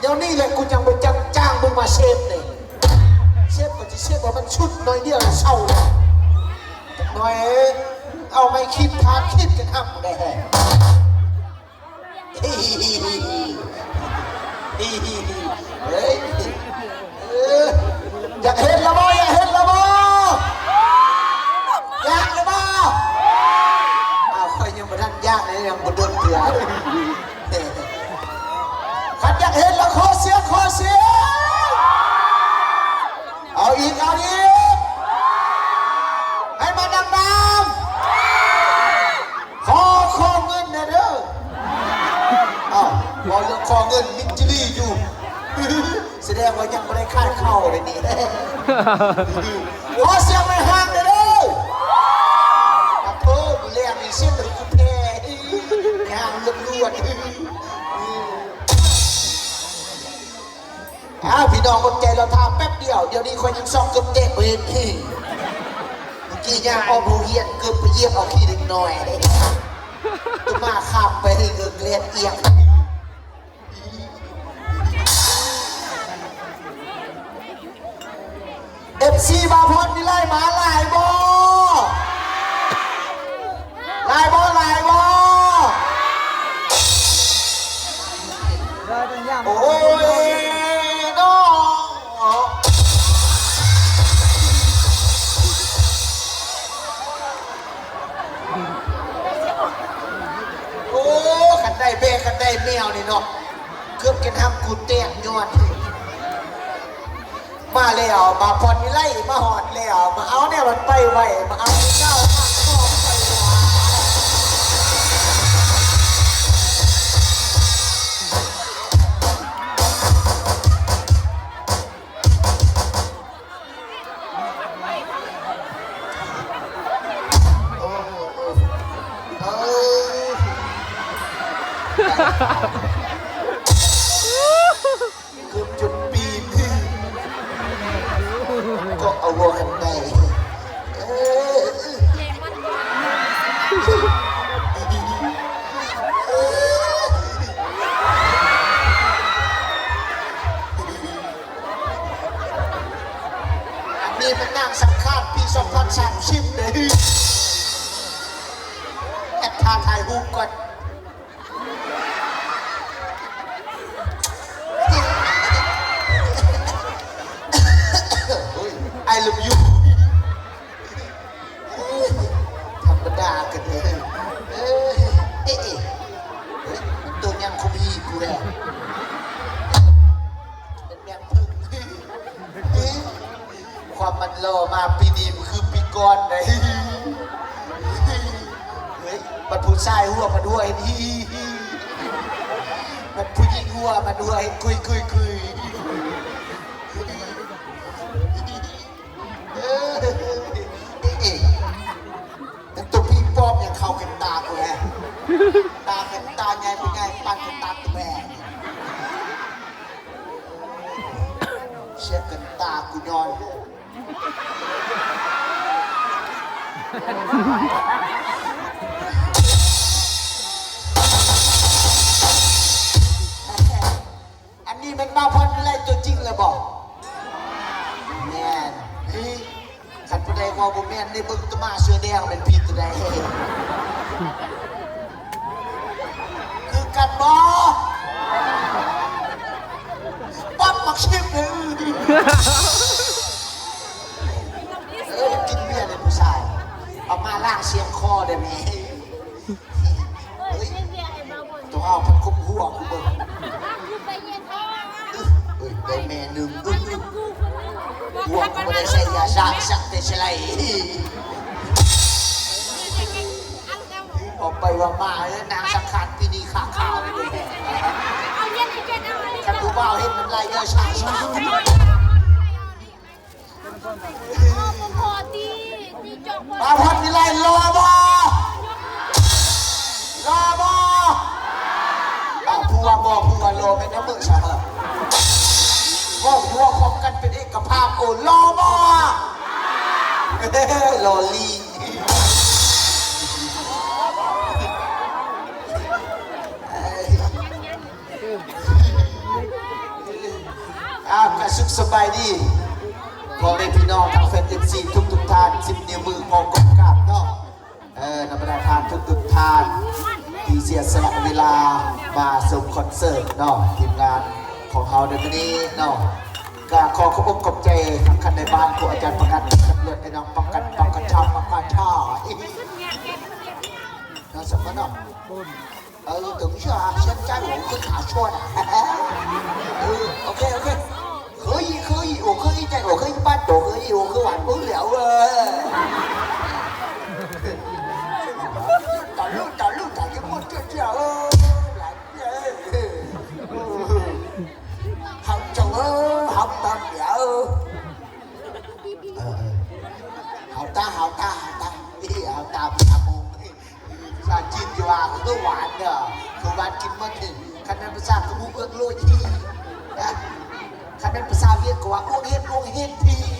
เดี๋ยวนี้แหละกูยังไปจ้างจ้างมึงมาเชฟเลยเชฟก็จะเชฟว่ามันชุดน้อยเดียวเศร้าเลยน่อยเอาไม่คิดพาคิดกันทำได้แฮะเฮ้ยเอออยากเห็นละบ่อยากเห็นละบ่อยากละบ่อ้าวคอยยังบ่ทันยากเลยยังบ่โดนเกลือขันอยาก เห็นละขอเสียงเสียง เอาอีก เอาอีก ให้มาดังๆขอขอเงินนะเด้อเอ้าวพอเรื่องคอเงินมิจิลี่อยู่ แสดงว่ายังไม่ได้คาดเข้าเลยนี่ขอเสียงไม่ห่างเลยเด้อขอโทษมีแรงมีเสียงเลยกูแพ้ไม่ห่างลำลวด อ้าวพี่น้องคนใจเราทาแป๊บเดียว เดี๋ยวนี้คนยังซอกเกือบเตะไปเห็นที่เมื่อกี้ย่างออกโรงเรียนเกือบไปเยี่ยมเอาขี้เล็กน้อยตัวมาข้ามไปเกือบเลียนเอียงเอฟซีบาพอนนี่ไล่หมาหลายบอหลายบอหลายบอได้เป็นย่างโอ้ย แมวนี่เนาะเกือบกันทำกูแตกยอดมาแล้วมาพอนนี่ไล่มาหอดแล้วมาเอาเนี่ยมันไปไวมาเอาเจ้า แหละเป็นแมงพึ่งเฮ้ยความมันรอมาปีนี้มันคือปีก่อนเลยเฮ้ยมันผู้ชายหัวมาด้วยนี่มันผู้หญิงหัวมาด้วยคุยคุยคุย อันนี้มันมาพอนอะไรตัวจริงเลยบอกแม่นเฮ้ยขันผู้ใดว่าบ่แม่นในเบิ่งตวมาเสื้อแดงเป็นผิดตัวใดคือกันบ่ปั๊บมักชิมเลย ออกไปว่ามาแล้วนางสังขารปีนี้ขาขาวเลยคันผู้บ่าวเห็นมันไล่เยอะชาชามาพันนี่ไล่รอบ่รอบ่เอาผัวบ่ผัวโลเป็นน้ำมือชาเหรอว่าผัวคบกันเป็นเอกภาพโอ้รอบ่เอ้ยลอลี่ สบายดีพ่อแม่พี่น้องทั้งแฟนเอฟซีทุกทุกท่านสิบนิ้วมือของกบกาบเนาะเออธรรมดาทานทุกทุกท่านที่เสียสละเวลามาชมคอนเสิร์ตเนาะทีมงานของเฮาในวันนี้เนาะก็ขอขอบอกขอบใจทางคันในบ้านครูอาจารย์ประกันเลือจไอ้น้องประกันประกันชาประกันชาอีกนะสมมติเนาะเออถึงเชื่อเชื่อใจผมก็ขาชวนะเออโอเค อยู่คือหวานปุ้ยเหลวเลยต่อลูกต่อลูกต่อที่มุดเจียว học chồng ơi, học tập vợ. Học ta học ta học ta. Đi học ta học ta, buồn là chim cho bà cũng có hoạn nữa không bạn chim mất thì khả năng bây giờ cứ muốn ước lôi thì. Khả năng bây giờ việc của bà thì.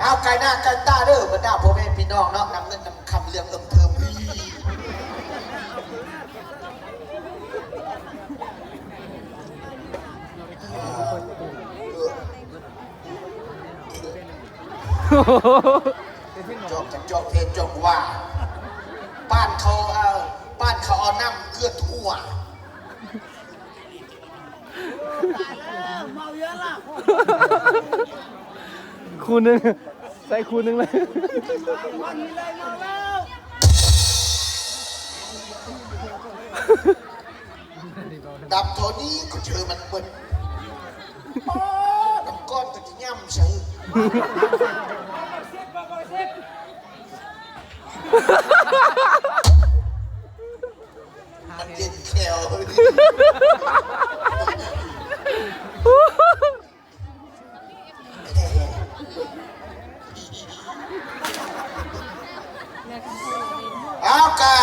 เอาไก่หน้าไก่ตาเด้อบรรดาพ่อแม่พี่น้องเนาะนำเงินนำคำเรื่องเอิมเทิมอีจอกจากจอกเพจจอกว่า บ้านเขาเอาบ้านเขาเอาน้ำเกลือทั่วคูณ หนึ่งใส่คูนึงเลยดับโทนี้ก็เจอมันเปิดดน้ำก้อนก็จะย่ำใส่มันเย็นแคลเอากา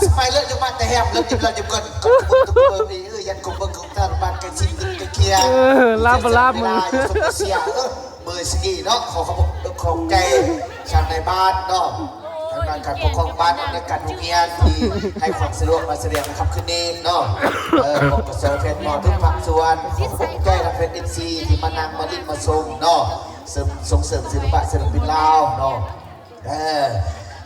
สมัย เลิกจะมาแต่แฮมเลิกจิบเราจิบก่อนก็ทุกคนเบอร์นี้เออยันกบเบอร์ของท่านบ้านกันสิตึกกันเคลียร์เออลาบลาบมือเวลาอยู่สมเสียเออเบอร์สกีเนาะขอขอบคุณของใจชาวในบ้านเนาะทางด้านการปกครองบ้านในการทุกเงียนที่ให้ความสะดวกมาแสดงนะครับคืนนี้เนาะเออบอกกับเซอร์เพนมอทุกภาคส่วนขอขอบคุณใจนักเพนเอ็นซีที่มานั่งมาลิ้นมาชมเนาะเสริมส่งเสริมศิลปะศิลปินลาวเนาะเออ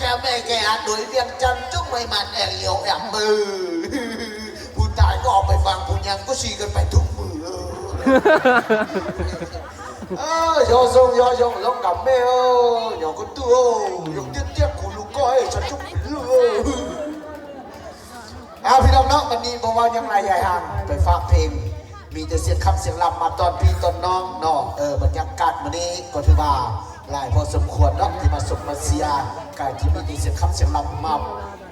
ปลาเป่ากินแซ่บชอยลาบปลาหน่อยกินกับผู้สาวหน่อยกินแล้วเตาไวดึกดึกละงางงางดักนิดหน่อยกับว่าดับมาได้ขนาดแม่แกดำแล้วก็เตาเลยใจแกแม่แกอาดุยเวียงจันทร์จุกไม่มันแอบเหลียวแอบมือผู้ตายก็ออกไปฟังผู้ยังก็ชีกันไปทุกมือเลยเออยอทรงยอทรงลองกับแม่เออยอก็ตัวยกเตี้ยเตี้ยกูลูกก้อยฉันจุกเลยเอาพี่น้องเนาะวันนี้บอกว่ายังไรใหญ่ห่างไปฟังเพลงมีแต่เสียงคำเสียงลำมาตอนพี่ตอนน้องเนาะเออบรรยากาศวันนี้ก็ถือว่าหลายพอสมควรเนาะที่มาสมมาเสีย การที่มีแต่เสียงคำเสียงลำมา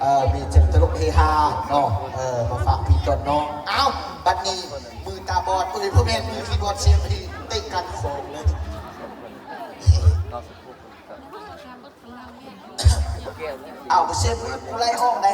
เอ่อมีเสียงตลกเฮฮาเนาะเออมาฝากพี่ตอนน้องเอ้าบัดนี้มือตาบอดเอ้ยพ่อแม่มือคีย์บอร์ดเสียงพอดีเต้นกันของเลยเอาไปเสียงมือกูไล่ออกได้